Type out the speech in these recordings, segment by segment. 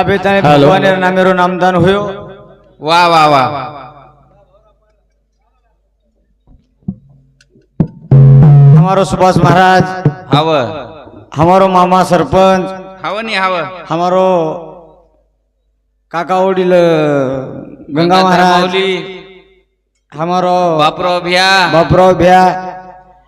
আবেদনে ভগবানের নামেরও নামদান হয়েও वाह वाह वाह हमारो सुभाष महाराज हव। हमारो मामा सरपंच हव नहीं हव। हमारो काका ओडील गंगा महाराज हमारो बापराव भैया। बापराव भैया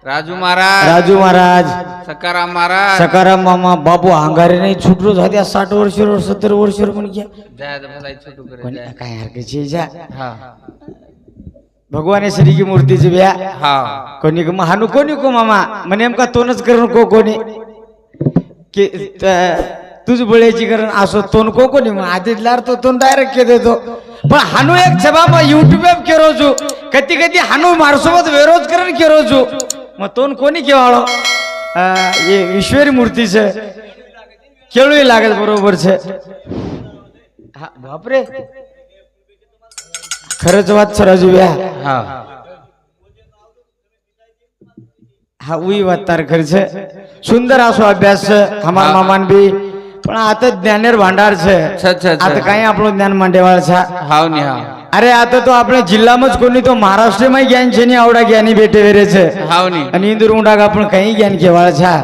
राजू महाराज. राजू महाराज. सकाराम महाराज. सकाराम मामा बाबू अंगारे नाही छुटलो झाल्या साठ वर्षावर सत्तर वर्षावर म्हण घ्या. जाय आता भलाई छोटू करे पण जाय. काय हरकत जा. हा. भगवान श्री की मूर्तीची हा. कोणी मग हानू कोणी को मामा? म्हणे नेमका तोनच करून को कोणी. की त- तुझ बळ्याची करण असो तोन को कोणी. मग आधीतला तो तोन डायरेक्ट के देतो पण हानू एक छबा मग युट्यूब के रोजू कधी कधी हानू मारसोबत विरोध करण के મતોન કોની કહેવાળો? એ ઈશ્વરી મૂર્તિ છે. કેળવી લાગે બરોબર છે. હા બાપરે. ખરચ વાત છે રાજુ ભાઈ હા. હા ઉઈ વાત તાર ઘર છે. સુંદર આસો અભ્યાસ છે અમારા મામાન બી. પણ આ તો જ્ઞાનેર ભાંડાર છે. આ તો કઈ આપણું જ્ઞાન માંડેવાળ છે. હાવની હા અરે આ તો આપણે જિલ્લામાં જ કોની તો મહારાષ્ટ્રમાં જ્ઞાન છે ની આવડા જ્ઞાની બેટે વેરે છે અને ઇન્દુર ઊંડા પણ કઈ જ્ઞાન કેવાળ છે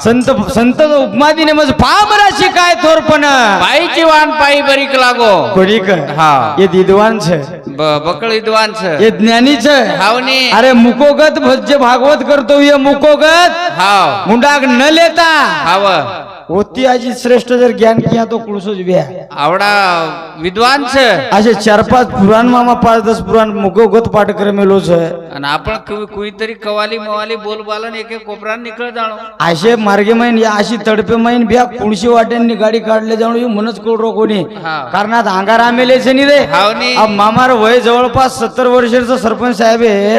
સંત સંત તો ઉપમાદી ને મજ પામરા શિકાય થોર પણ પાઈ જીવાન પાઈ બરીક લાગો બરીક હા એ દીદવાન છે બકળ વિદ્વાન છે એ જ્ઞાની છે હાવની અરે મુકોગત ભજ્ય ભાગવત કરતો એ મુકોગત હાવ મુંડાક ન લેતા હાવ होती आजी श्रेष्ठ जर ज्ञान किया तो कुळसोच ब्या आवडा विद्वान छ असे चार पाच पुराण मामा पाच दस पुराण मुकोगत पाठ करे मेलो છે. आणि आपण कुईतरी कवाली मवाली बोलबालन एक एक कोपरात निकळ जाणो असे मार्गे मैन या अशी तडपे मैन ब्या कुळशी वाट्यांनी गाडी काढले जाऊन मनच कोडरो कोणी हा. कारण आता अंगार आमेले છે नी रे मामार वय जवळपास सत्तर वर्षाचा सरपंच साहेब आहे.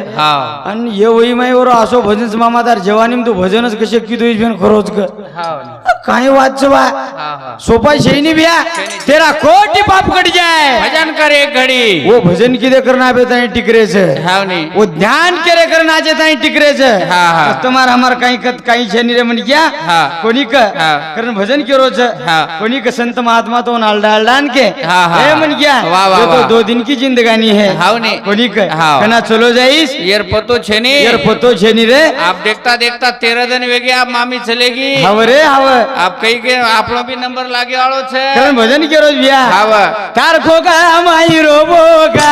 आणि ये वही माई वर असो भजनच मामादार जेवानी तू भजनच कसे की तुझी खरोच क. हाव नी काही वाच बा. सोपा शेनी बिया तेरा कोटी पाप कट जाए भजन कर एक घडी. वो भजन किदे करना बे ताई टिकरे છે हाव नी ध्यान केले कर नाचे ताई टिकरे हा, हा. कस्टमर हमार काही कत काही छनी रे म्हणजे क्या? हा. कोणी क कारण भजन केरोच हा. कोणी क संत महात्मा तो आलडा आलडा के। हा, हा, हे म्हण क्या? वा, वा, तो दो दिन की जिंदगानी है। हाव ने। कोणी क हाव। कना चलो जाईस। यार पतो छे नी. यार पतो छे नी रे। आप देखता देखता तेरह दिन वेगे आप मामी चलेगी। हव रे हव। आप कही के आपनो भी नंबर लागे वालो छे। कारण भजन केरोच भैया। हाव। तारखो का माई रोबो का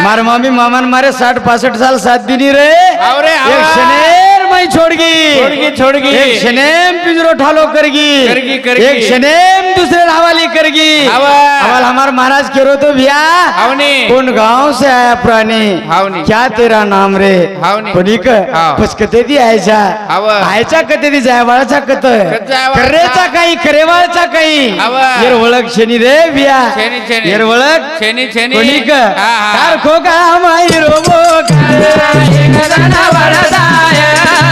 मार मामी मामन मारे साठ पासठ साल साथ दिनी रे. हाव रे, एक मई छोड़गी छोड़गी, छोड़गी. एक शनेम पिंजरो ठालो करगी करगी, करगी. एक शनेम दूसरे हवाली करगी हाव. हवाल हमार महाराज करो तो भैया हावनी. कौन गांव से आया प्राणी हावनी. क्या तेरा नाम रे हावनी. हाव. पस कते दी आयचा हाव. आयचा कते दी जायवाळचा कत कत जायवाळचा. करेचा काही करेवाळचा काही हाव. येर ओळख शनी रे छेनी. येर ओळख. कोणीक हा, हा. तार खोका माई रोबो झाडे परे रोपांची एखादा नवाळो दाय.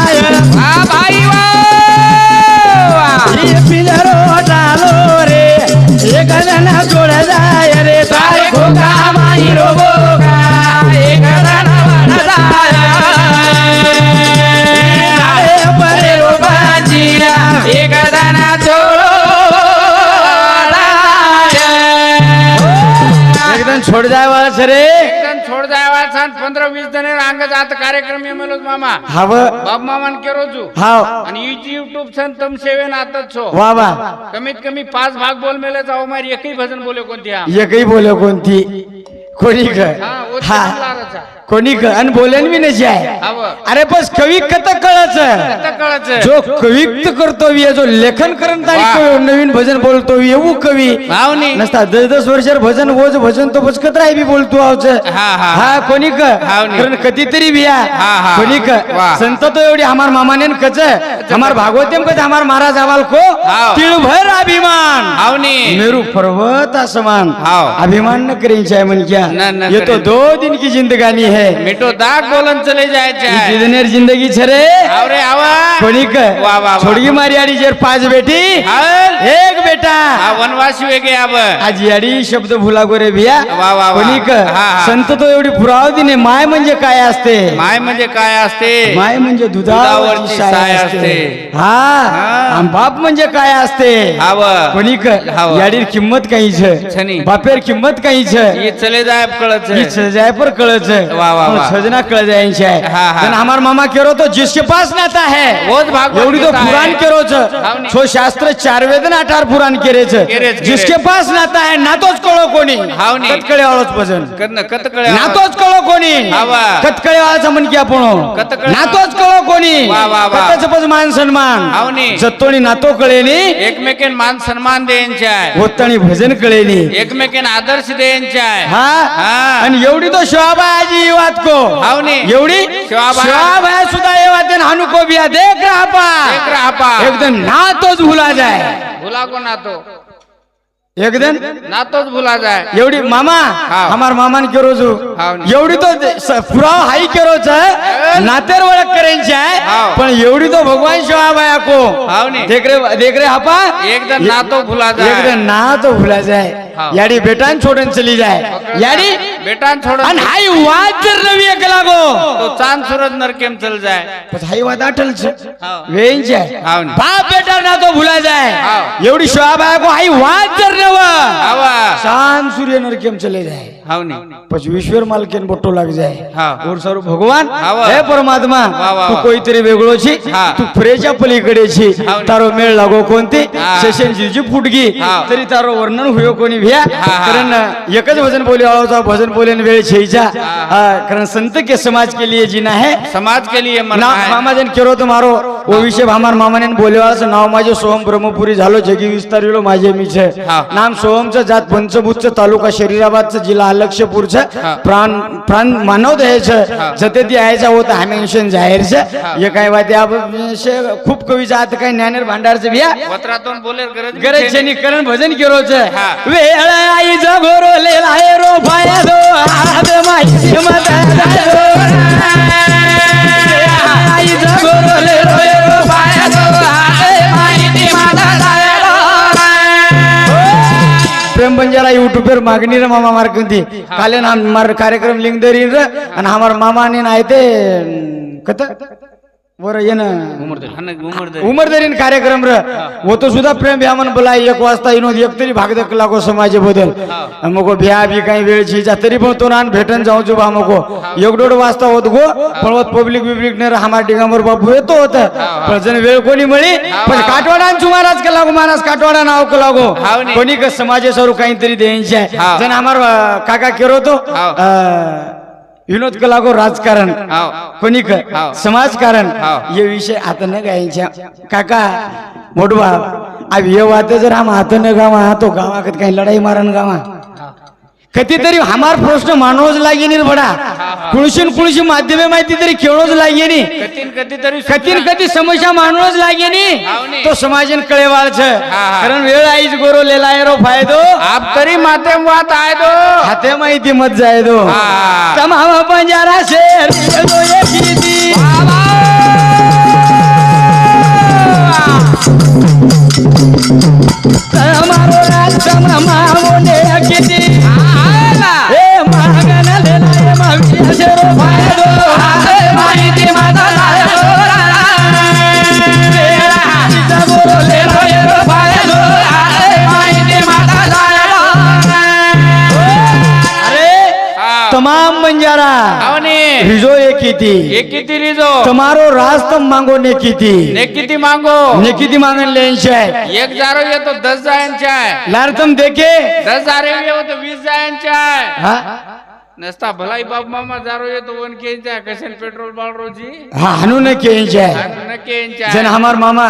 छोड़ एकदम छोड जायवा छान पंधरा वीस जण अंग जात कार्यक्रम येमेलो मामा. हाव बाप मामान केरो छू हाव आणि युट्यूब छन तम सेवेन आताच छो. वा वा. कमीत कमी पाच भाग बोल मेले जाऊ. मारी एकही भजन बोले कोणती हा? एकही बोले कोणती? हा, हा. लाराचा. कोणी आणि बोलेन मी नशी आहे. अरे बस कवी कथ कळच. जो कविक्त करतो जो लेखन करत. नवीन भजन बोलतो येऊ कवी. नसता दस दस वर्षार भजन ओज भजन तो बसकत राही बी बोलतो आवच हा, कोणी. कारण कधीतरी बिया हा, हा. कोणी. संत तो एवढी हमार मामाने कच हमार भागवतेम कच हमार महाराज आवाल को. तिळभर अभिमान मेरू पर्वत आसमान हाव. अभिमान न करें चाहे मन क्या न, न ये तो करें। दो दिन की जिंदगानी है मिठो दाग बोलन चले जायचे आहे. जिंदगी छरे आवरे आवा कोणी क. छोडगी मारी आडी जेर पाच बेटी. एक बेटा वनवासी वेगे आब आज याडी शब्द भुला गोरे भिया. कोणी क. संत तो एवढी पुरावती ने माय म्हणजे काय असते माय म्हणजे काय असते माय म्हणजे दुधावरची साय असते. हा बाप म्हणजे काय असते. कोणी क. याडीर किंमत काही छनी. बापेर किंमत काही ये चले जाय कळच पर कळच वा, वा, वा. सजना कळ जायची आहे हा, हा. पण हमार मामा केरो तो जिसके पास नाता है भागवत एवढी तो. पुराण केरोच हावनी. छो शास्त्र चार वेदन अठार पुराण केरेच केरेच, जिसके. पास नाता है नातोच कळो कोणी हावनी. कतकळे वाळोच भजन कन कत कळे नातोच कळो कोणी हावा. कतकळे वाळाचा म्हण की आपण नातोच कळो कोणी वा, वा, वा. कतच पज मान सन्मान हावनी. जत्तोणी नातो कळेनी एकमेकेन मान सन्मान द्यायचे आहे होतणी भजन कळेनी एकमेकेन आदर्श द्यायचे आहे हा हा. आणि एवढी तो शिवाबाई ये बात को. एवढी. शिवाबाई सुद्धा ये बात हानू को देख रहा पा देख रहा पा. एकदम ना तोच भुला जाय भुला को नातो एकदम नातोच भुला जाय एवढी मामा. हमार मामान के रोजू हावनी. एवढी तो पुराव हाई के रोज नातेर ओळख करायची आहे. पण एवढी तो भगवान शिवाबाया को हावनी. देख रे देख रे हापा एकदम नातो भुला जाय एकदम ना तो भुला जाय हाव. याडी बेटान छोडून चली जाय याडी बेटा छोड़ आणि हाई वाद जर नवी एक लागो तो चांद सूरज नरकेम चल जाय पण हाई वाद हाव. वेंचे हावनी. बाप बेटा ना तो भुला जाय हाव. एवढी शिवाबाया को हाई वाद जर આવા શાન સૂર્યનર કેમ ચલે જાય હાવ નહીં પછી ઈશ્વર માલકેન બટ્ટો લાગી જાય હા ઓર तू ભગવાન હે પરમાત્મા તું કોઈતરી વેગળો છે તું ફ્રેજા मेळ लागो कोणती? फुटगी. तरी तारो वर्णन हुयो कोणी भ्या? कारण एकच भजन बोली आळोचा भजन बोलेन वेळ छेजा. कारण संत के समाज के लिए जीना है. समाज के लिए मरना है. मामा जन केरो तो मारो. ओ विषय भामार मामाने बोले वाळाचं नाव माझे सोहम ब्रह्मपुरी झालो जगी विस्तारिलो माझे मी छे हा. नाम सोहमचं जात पंचभूतचं तालुका शरीराबादचं जिल्हा अलक्ष्यपूरचं हा. प्राण प्राण मानव द्यायचं जते ती यायचा होता हमेशन जाहीरचं. हे. काय वाटे आप खूप कवीचं आता काय ज्ञानेर भांडारचं बिया. वत्रातून बोले गरज छे छेनी करण भजन केरोच. हा. वेळ आई जगोरो लेला रो पाया दो आदे माई मत मागणी रे मामा मार्कंती काले ना मार कार्यक्रम लिंग दरी र आणि हमार मामा ने आहे ते कत वर येन उमर हन उमर दे उमरदरीन कार्यक्रम र. वो तो सुद्धा प्रेम भ्या म्हण बोला एक वाजता येऊन एक तरी भागदक लागो समाज बदल मग भ्या बी काही वेळ छिचा तरी पण तो नान भेटन जाऊ जुबा मको एक दोड वाजता होत गो. पण पब्लिक बिब्लिक ने हमार डिगामर बापू येतो होत. पण जण वेळ कोणी मळी? पण काटवाडा महाराज का लागो? महाराज काटवाडा नाव को लागो. कोणी का समाज सरू काहीतरी द्यायचे. जण हमार अं, काका केरो तो. विनोद का लागो राजकारण. कोणी. समाजकारण. ये विषय आता न गायच्या काका मोठ बाप अब ये वाते जर हम हाथ न गावा तो गावा कत काही लढाई मारन गावा कधीतरी हमार प्रश्न मानवच लागे बडा. कुळशीन कुळशी माध्यमे माहिती तरी खेळूच लागेनी. कधी कधी समस्या मानवच लागेनी. तो समाजन कळेवाळच. कारण वेळ आईच गोरव लेलाय रो फायदो. तरी माते वात आय दो. हाते माहिती मत जाय दो. तमाम पंजारा शेर तमारो राज मोने थी किती रिजो. तुम्हारो राज तुम मांगो ने किती ने मांगो. ने किती मांगे लेंचे एक हजार ये तो दस जायचा है लार तुम देखे. दस हजार ये तो बीस जायचा है? नसता भलाई बाप मामा जारो येतो वन केंच्या कशन पेट्रोल बाल रोजी हाँ हनु ने केंचे है न केंच्या जन हमार मामा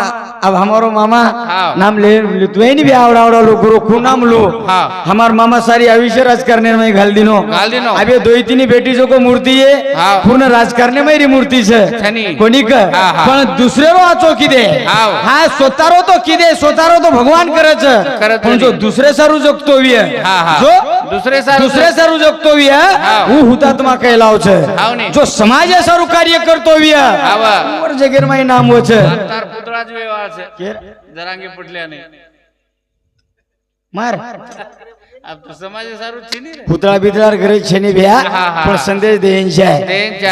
अब हमारो मामा हाँ। नाम ले लितुएनी भी आवड़ा आवड़ा लो गुरु खू नाम लो हाँ। हमार मामा सारी आयुष्य राजकारणे में घाल दिनो घाल दिनो. अब दो तीन बेटी जो को मूर्ती है हाँ। पूर्ण राजकारणे में री मूर्ती छनी. कोणी क हाँ, हाँ. पण दुसरे रो आचो किदे हाँ. हा स्वतारो तो किदे स्वतारो तो भगवान करच करत पण जो. दुसरे सारू जगतो वी हाँ, हाँ. जो દુસરે સારું દુસરે સારું જગતો વિયા હું હુતાત્મા કહેલાવ છે જો સમાજે સારું કાર્ય કરતો વિયા આવા જગેર માં નામ હો છે તાર પુતળા જ એવા છે જરાંગે પટલ્યા નહીં માર પુતળા બિતળા ઘરે છે ને ભ્યા પણ સંદેશ દેન છે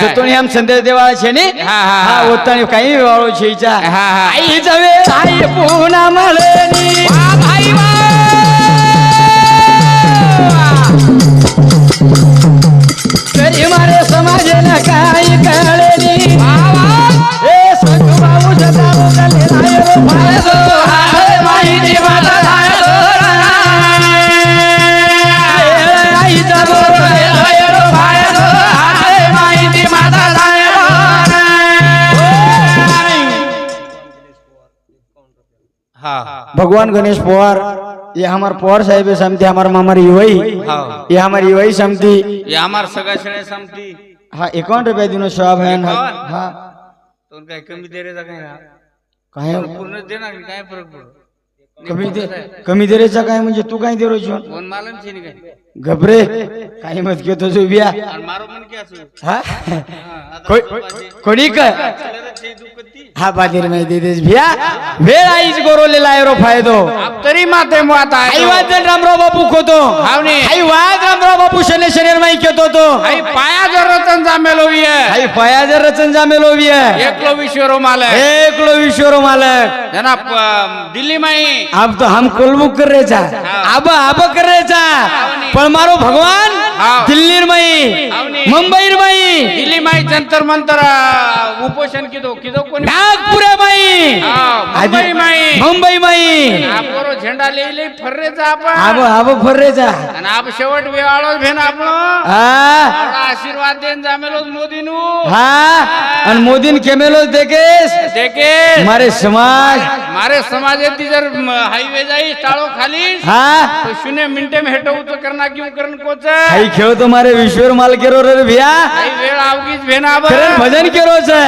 જતોની આમ સંદેશ દેવાળા છે ને હા હા ઓતાની કઈ વાળો છે ઈચા હા હા ઈ જવે સાઈ પૂના મળે ની ભાઈ भगवान गणेश पवार ये हमार पवार साहेब समिति हमार मामार युवाई ये हमार युवाई समिति। ये हमार सगा छड़े समिति। हाँ इक्यावन रुपए दिनों शवाब है हाँ. तो उनका कमी दे रहे थे कहीं पूर्ण देना कहीं फर्क पड़ो कमी दे कमी देरेचा काय म्हणजे तू काय देरो जीवन घबरे. काही मत घेतो हा? कोणी काय हा बाजीर माहिती देस भिया वेळ आईच गोरवलेला आहे रो फायदो. तरी माते मु I was Ramrao Bapu खोतो. I was Ramrao Bapu शने शनेर मै केतो तो. आई पाया जर रचन जामेलो आई पाया जर रचन जामेलो एकलो विश्वरो मालक. एकलो विश्वरो मालक. त्यांना दिल्ली माई. अब तो हम कुलबु कर रहे जा अब अब कर रहे जा पर मारो भगवान दिल्ली मई मुंबई मई दिल्ली मई जंतर मंतर उपोषण की दो किदो किदो कोणी? नागपूर मई मुंबई मई मुंबई मई आप बोलो झंडा ले ले फर रहे जा आप। अब अब फर रहे जा आणि आप शेवट वेळाळो भेन आपण। आशीर्वाद देन हाँ अन मोदी आणि क्या केमेलो देखे देखे हमारे समाज। हमारे समाज ये तीजर हाईवे जाई टाळो खाली शून्य मिनटे में हेटो तो करना क्यों करन कोच खेळ तो मारे विश्वर माल केरो भिया. वेळ आवगीच भेना भजन केरो छे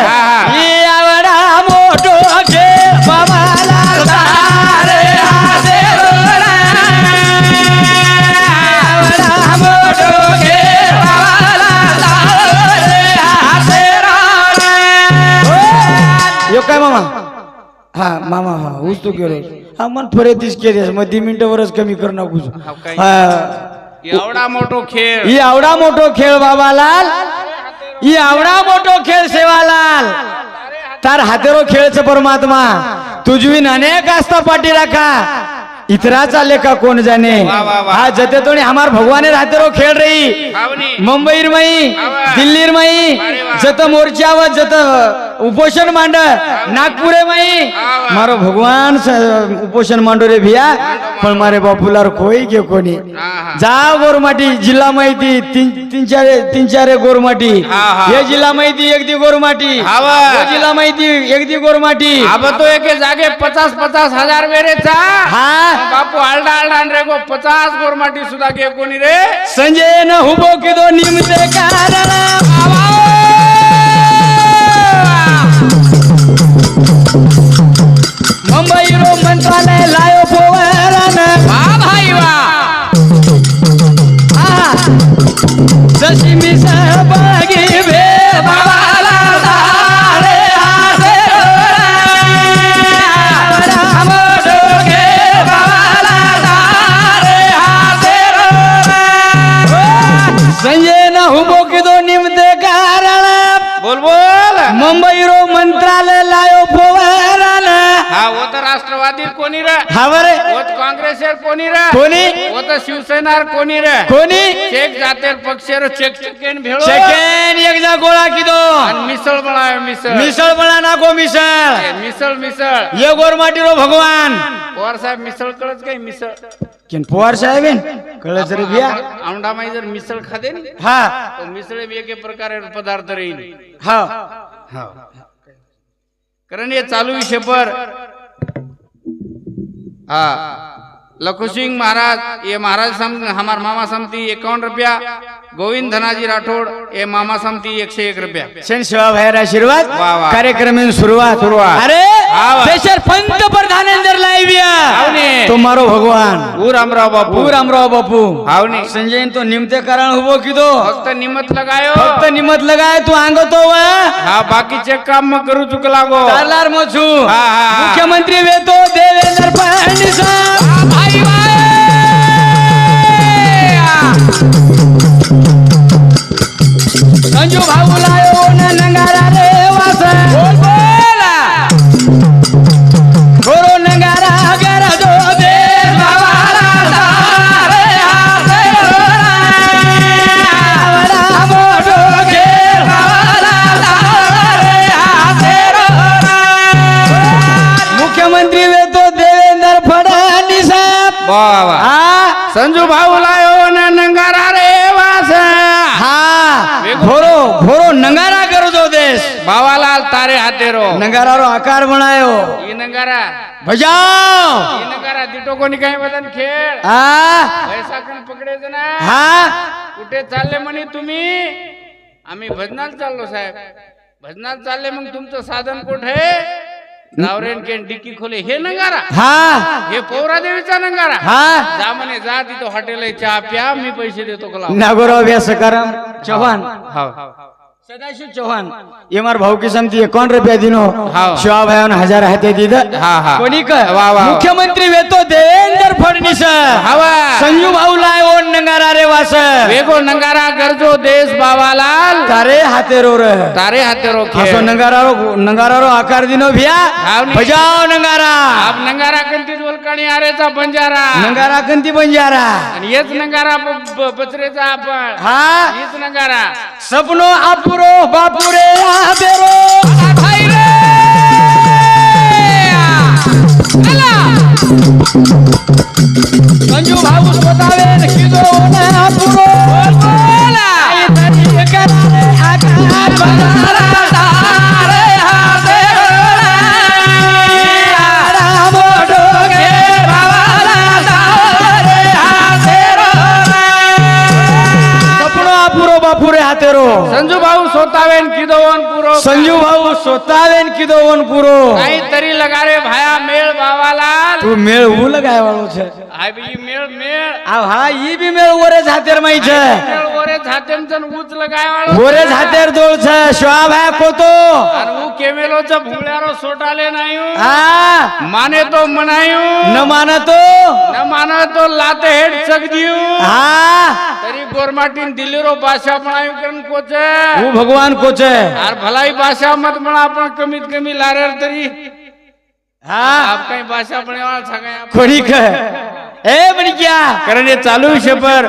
काय मामा? हा मामा हा उच तू हा मन फरे तीस केलेस मग दी मिनिटावरच कमी कर नको. हाव काय? हा. एवढा मोठो खेळ. ही आवडा मोठो खेळ बाबालाल. ही आवडा मोठो खेळ सेवालाल. तार हातेरो खेळच परमात्मा. तुझवीन अनेक आस्था पाठी राखा इतरा चाले का कोण वा. हा जते तोणी हमार भगवाने हातेरो खेळ रही. मुंबईर मई. दिल्लीर मई. जत मोर्चावर जत उपोषण मांड. नागपुरे मई. मारो भगवान उपोषण मांडो रे भिया. पण मारे बापूलार कोई के कोणी हा, हा. जा गोरमाटी जिल्हा माहिती तीन तीन चार तीन चार गोरमाटी हा, हा. हे जिल्हा माहिती एक दी गोरमाटी. तो जिल्हा माहिती एक दी गोरमाटी तो एके जागे पचास पचास हजार वेरेचा हा. बापू आलडा आलडा रे गो पचास गोरमाटी सुद्धा घे कोणी रे. संजय न हुबो किदो निमते कारण मंत्रालय लायो पोवरण वा भाई वा जशी मी सहभागी हा राष्ट्रवादी कोणी रे? काँग्रेसर कोणी रे? कोणी? वो तर शिवसेनार कोणी रे? कोणी? चेक जातेर चेक चेकेन भेळो सेकंड एकदा गोळा किदो. आणि मिसळ बनावे मिसळ. मिसळ बळा नाको मिसळ. मिसळ मिसळ. ये गोरमाटी रो भगवान. पवार साहेब मिसळ कळच काही मिसळ. किन पवार साहेब कळलं रे बिया. औंडामाई जर मिसळ खाते ना हा. तो मिसळ एक प्रकारे पदार्थ राहील हा. कारण ये चालू विषय पर हा. लखू सिंह महाराज ये महाराज सम हमार मामा समती एकावन्न रुपया। गोविंद धनाजी राठोड ये मामा समती एकशे एक रुपया। सेवा बाहेर आशीर्वाद. कार्यक्रम सुरुवात सुरुवात. अरे हा, वा. देशात पंतप्रधान लाईव्या तो मारो भगवान बापू पू रामराव बापू हावने. संजय तो निमते कारण उभो किदो फक्त निमत लगायो फक्त निमत लगाय तू अंगतो वा हा बाकीचे काम मग करू चुक लागो हा, हा, हा. मुख्यमंत्री वेतो देवेंद्र फडणवीस भाई भाई संजू भाऊ लायो न नंगारा रे वास हा? संजू भाऊ लायो न नंगारा रे वास. हा. घोरो घोरो नंगारा करो जो देश. भावालाल तारे हाते रो नंगारा रो आकार बनायो. ई नंगारा. बजाओ. ई नंगारा दिटो कोणी काही बदन खेळ? हा? पैसा कण पकडायचं ना हा? कुठे चालले म्हणे तुम्ही? आम्ही भजनाला चाललो साहेब. भजनाला चालले मग तुमचं साधन कुठे? नावरेन केन डिक्की खोले हे नंगारा. हा. हे पौरादेवीचा नंगारा. हा. जा म्हणे जा तिथं हॉटेल चहा प्या मी पैसे देतो. नागोराव व्यासकारम चव्हाण. हाव. सदाशिव चव्हाण एमार भाऊ की समती एकावन्न रुपया दिनो. शिवा भाई हजार आहे ते दिद हा, हा. कोणी क? वा, वा. मुख्यमंत्री वेतो देवेंद्र फडणवीस हवा संजू भाऊ लाय ओन नंगारा रे वास वेगो नंगारा गरजो देश बाबालाल। तारे हाते रो रे तारे हाते रो असो खेळ नंगारा रो नंगारा रो आकार दिनो भिया। हाव वलकाणी आरेचा बंजारा. नंगारा कंती बंजारा. आणि हेच नंगारा ब- ब- बचरेचा आपण. हा? हीच नंगारा. सपनो आपुरो बापुरे आबेरो. भाई रे! संजू भाऊ स्वतःवे किदो ना आपुरो बोला तरी करारे आकार बनारा संजू भाऊ स्वतःवेन किदो वन पुरो काहीतरी लगारे भाया मेळ बावालाल तू मेळ उल काय वाळू છે हाय बी मेळ मेळ આ હા ઈ બી મેળ ઓરે જાતેર માં છે झात्यांचं उचल काय वाढ गोरे झातेर दोळच श्वाब आहे पोतो. आणि ऊ केमेलोच भुळ्यारो सोटाले नाही हा माने तो मनायू. न मानतो न माना तो लात हेड चगदियू हा? तरी गोरमाटीन दिली रो भाषा म्हणायू करण कोच. अरे भगवान कोच. आहे भलाई भाषा मत म्हणा आपण कमीत कमी लारे तरी. हा? आप काही भाषा म्हणे सांगाय आपण. कोणी क- ए म्हणजे क्या कारण हे चालू विषय पर.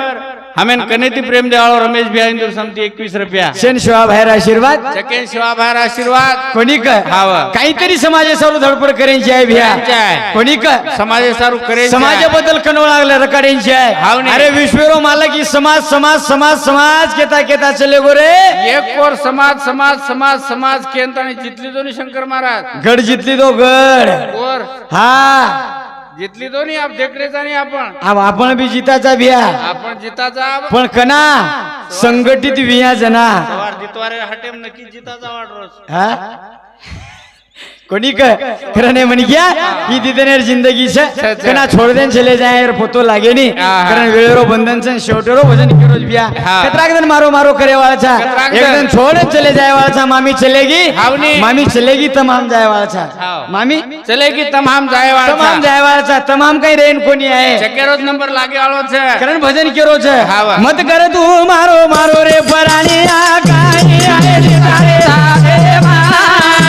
हमें कनेती प्रेम देवाळो रमेश बिया इंदूर समती एकवीस रुपया। शेन शिवा बाहेर आशीर्वाद। सेकंड शिवा बाहेर आशीर्वाद। कोणी कह हाव. काहीतरी समाजासारू धडपड करायची आहे भिया. कोणी कह समाजे सारू करे समाजाबद्दल कणवळ लागलं रकाड्यांची हाव आहे। नी. अरे विश्वेरो माला की समाज समाज समाज समाज केता केता चले गो रे एक कोर समाज समाज समाज समाज केंत आणि जितली दोन्ही शंकर महाराज। गड जितली तो गड। कोर। हा। जितली दोन्ही आप देखरेच आणि आपण. आव आपण बी जिताचा भिया आपण जिताचा पण कना संघटित विया जना. सवार जितवारे हटेम नक्की जिताचा वाट रोज. हा? कोणी कह खरं नाही म्हणे क्या ही दिदनेर जिंदगी छे छे. कना छोड़ देन चले जाए यार पोतो लागे नी हा, हा. कारण वेळेरो बंधन सन शेवटेरो भजन किरोज बिया हा. कतराक दिन मारो मारो करे वाला छा कतराक एक दिन. दिन छोड़ चले जाए वाला छा मामी चलेगी हाव नी. मामी चलेगी तमाम जाए वाला छा हाव. मामी चलेगी तमाम जाय तमाम जाए वाला छा तमाम काही रेन कोणी आहे चकेरोज नंबर लागे वाळो છે कारण भजन केरो छे हाव. मत कर तू मारो मारो रे पराणी आ काही आहे रे तारे तारे माय.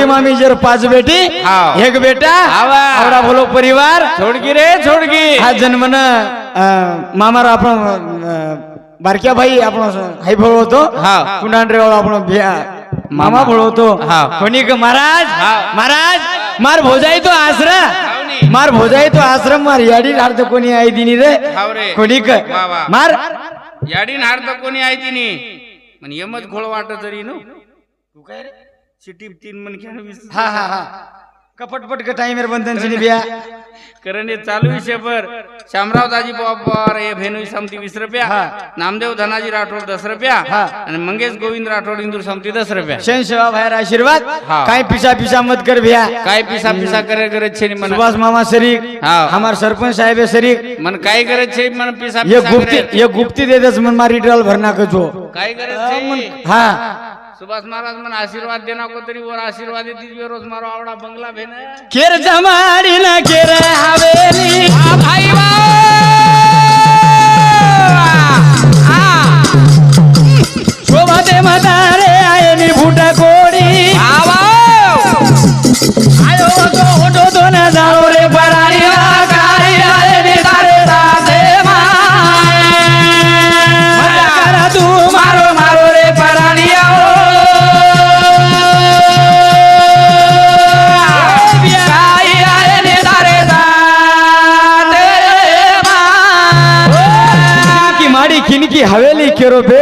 आई छोड़गी मामी जर पाच बेटी हाव. एक बेटा हावा. आवडा बोलो परिवार छोडगी रे छोडगी हा जन्मन मामार आपण अं, बारक्या भाई आपण हाई भळवतो हाव. कुंडांड्रेवाळ आपण भिया मामा भळवतो हाव. कोणी महाराज हाव. महाराज मार भोजाई तो आश्रम हावनी. मार भोजाई तो आश्रम मार याडी अर्थ कोणी आई दिनी रे हाव रे. कोणी क वा, वा. मार याडीन हार तर कोणी आहे तिने पण यमच घोळ वाटत तरी नो तू काय रे सिटी तीन मन घ्या हा हा हा. कपटपट का टाइम बंधन सिनी बिया कारण हे चालू विषय पर शामराव दाजी पवार हे भेनू समती वीस रुपया हा. नामदेव धनाजी राठोड दस रुपया हा. आणि मंगेश गोविंद राठोड इंदूर समती दस रुपया शन सेवा बाहेर आशीर्वाद. काय पिसा पिसा मत कर भैया काय पिसा पिसा करे करे छे मन सुभाष मामा शरीक हा. हमार सरपंच साहेब है शरीक मन काय करे छे मन पिसा ये गुप्ती ये गुप्ती दे दस मन मारी डाल भरना को जो काय करे छे हा सुभाष महाराज मन आशीर्वाद देना को तरी वर आशीर्वाद देतीस बे रोज मारो आवडा बंगला भेन केर जमाडी ना केर हवेली भाई शोभा दे मदारे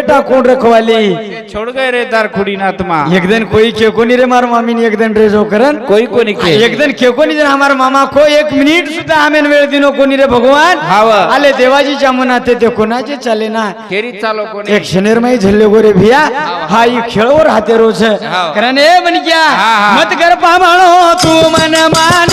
केरो बेटा कौन रखवाली छोड़ गए रे तार खुडी नातमा एक दिन कोई क्यों को नहीं रे मारो मामी ने एक दिन रे जो करन कोई कोणी के एक दिन क्यों को नहीं जन हमारे मामा को एक मिनिट सुद्धा हमें वेळ दिनो कोणी रे भगवान. हाव. आले देवाजीच्या मनात ते कोणाचे चाले ना? खेरी चालो कोणी. एक शनेरमाई झल्ले गोरे भिया हा ही खेळवर राहते रोज. कारण ए हा. मत कर पामाळो तू मन मानी.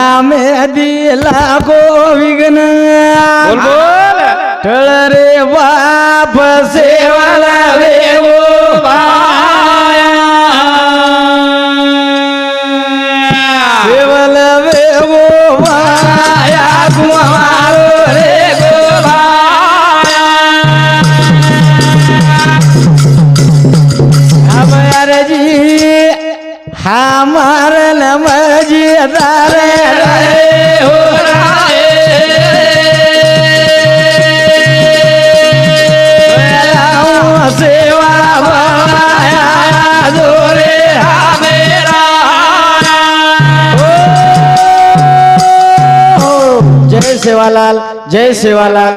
नाम दिला गो विघ्न बोल. रे बाप सेवाला रे ओ बाया सेवालाल जय सेवालाल